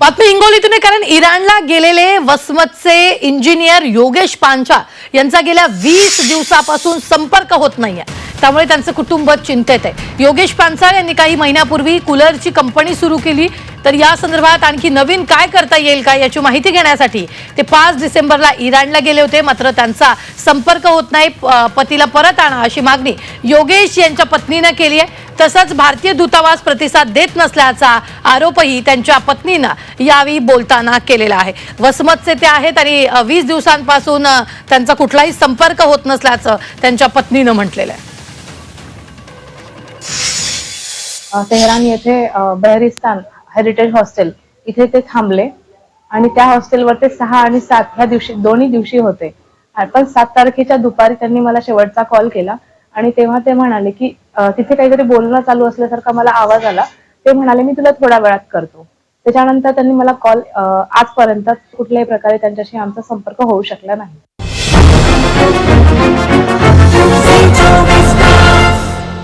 बातमी हिंगोलीतून आहे कारण इराणला गेलेले वसमतचे इंजिनियर योगेश पांचा यांचा गेल्या वीस दिवसापासून संपर्क होत नाहीये. त्यामुळे त्यांचं कुटुंब चिंतेत आहे. योगेश पांचाळ यांनी काही महिन्यापूर्वी कूलरची कंपनी सुरू केली. तर या संदर्भात आणखी नवीन काय करता येईल का याची माहिती घेण्यासाठी ते पाच डिसेंबरला इराणला गेले होते. मात्र त्यांचा संपर्क होत नाही. पतीला परत आणा अशी मागणी योगेश यांच्या पत्नीनं केली आहे. तसंच भारतीय दूतावास प्रतिसाद देत नसल्याचा आरोपही त्यांच्या पत्नीनं यावेळी बोलताना केलेला आहे. वसमतचे ते आहेत आणि वीस दिवसांपासून त्यांचा कुठलाही संपर्क होत नसल्याचं त्यांच्या पत्नीनं म्हटलेलं आहे. तेहरान येथे बहरिस्तान हेरिटेज हॉस्टेल इथे ते थांबले आणि त्या हॉस्टेलवर ते सहा आणि सात ह्या दिवशी दोन्ही दिवशी होते. पण सात तारखेच्या दुपारी त्यांनी मला शेवटचा कॉल केला. आणि तेव्हा ते म्हणाले की तिथे काहीतरी बोलणं चालू असल्यासारखा मला आवाज आला. ते म्हणाले मी तुला थोड्या वेळात करतो. त्याच्यानंतर त्यांनी मला कॉल आजपर्यंत कुठल्याही प्रकारे त्यांच्याशी आमचा संपर्क होऊ शकला नाही.